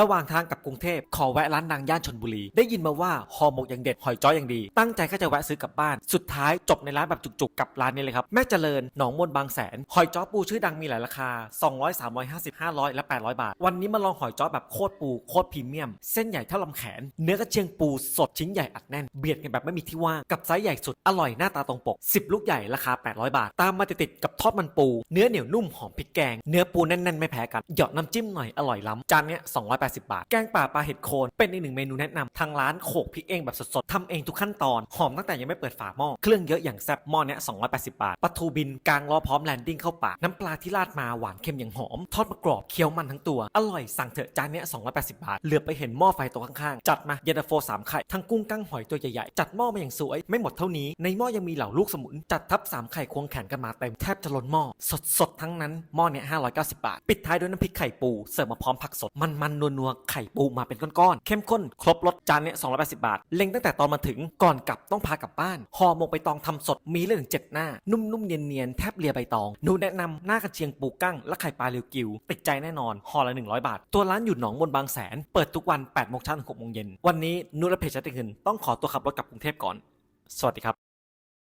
ระหว่างทางกลับกรุงเทพขอแวะร้านดังย่านชนบุรี ได้ยินมาว่าห่อหมกอย่างเด็ดหอยจ้อยอย่างดี ตั้งใจก็จะแวะซื้อกลับบ้าน สุดท้ายจบในร้านแบบจุกๆ กับร้านนี้เลยครับ แม่เจริญหนองมนบางแสน หอยจ้อปูชื่อดังมีหลายราคา 200 350 500 และ 800 บาท วันนี้มาลองหอยจ้อแบบโคตรปูโคตรพรีเมียม เส้นใหญ่เท่าลำแขน เนื้อกระเชียงปูสดชิ้นใหญ่อัดแน่น เบียดกันแบบไม่มีที่ว่างกับไซส์ใหญ่สุดอร่อยหน้าตาตรงปก 10 ลูกใหญ่ราคา 800 บาท ตามมาติดๆกับทอดมันปู เนื้อเหนียวนุ่มหอมพริกแกง เนื้อปูแน่นๆไม่แพ้กันเหยาะน้ำจิ้มหน่อยอร่อยล้ำจานเนี้ย80 บาท แกงป่าปลาเห็ดโคนเป็นอีกหนึ่งเมนูแนะนำทางร้านโขกพริกเองแบบสดๆทำเองทุกขั้นตอน หอมตั้งแต่ยังไม่เปิดฝาหม้อ เครื่องเยอะอย่างแซ่บหม้อเนี้ย280 บาทปลาทูบินกลางล้อพร้อมแลนดิ้งเข้าปากน้ำปลาที่ราดมาหวานเค็มอย่างหอม ทอดมากรอบเคี้ยวมันทั้งตัว อร่อยสั่งเถอะจานเนี้ย280 บาท เหลือไปเห็นหม้อไฟตัวข้างๆ จัดมาเย็นตาโฟสามไข่ทั้งกุ้งกั้งหอยตัวใหญ่ๆจัดหม้อมาอย่างสวยไม่หมดเท่านี้ในหม้อยังมีเหล่าลูกสมุนจัดทับสามไข่ควงแขนกันมาเต็มแทบจะล้นหม้อสดๆทั้งนั้นหม้อเนี้ย590 บาท ปิดท้ายด้วยน้ำพริกไข่ปูเสิร์ฟมาพร้อมผักสดมันๆนนัวๆ ไข่ปูมาเป็นก้อนๆ เข้มข้น ครบรสจานเนี้ย280 บาท เล็งตั้งแต่ตอนมาถึงก่อนกลับต้องพากลับบ้านห่อหมกใบตองทำสดมีเลยถึงเจ็ดหน้า นุ่มๆ เนียนๆ แทบเลียใบตอง หนูแนะนำหน้ากระเชียงปูกั้ง และไข่ปลาเรียวกิว ติดใจแน่นอนห่อละ 100 บาท ตัวร้านอยู่หนองมนบางแสน เปิดทุกวัน8โมงเช้าถึง6โมงเย็นวันนี้นุและเพจชัดเงินต้องขอตัวขับรถกลับกรุงเทพก่อน สวัสดีครับ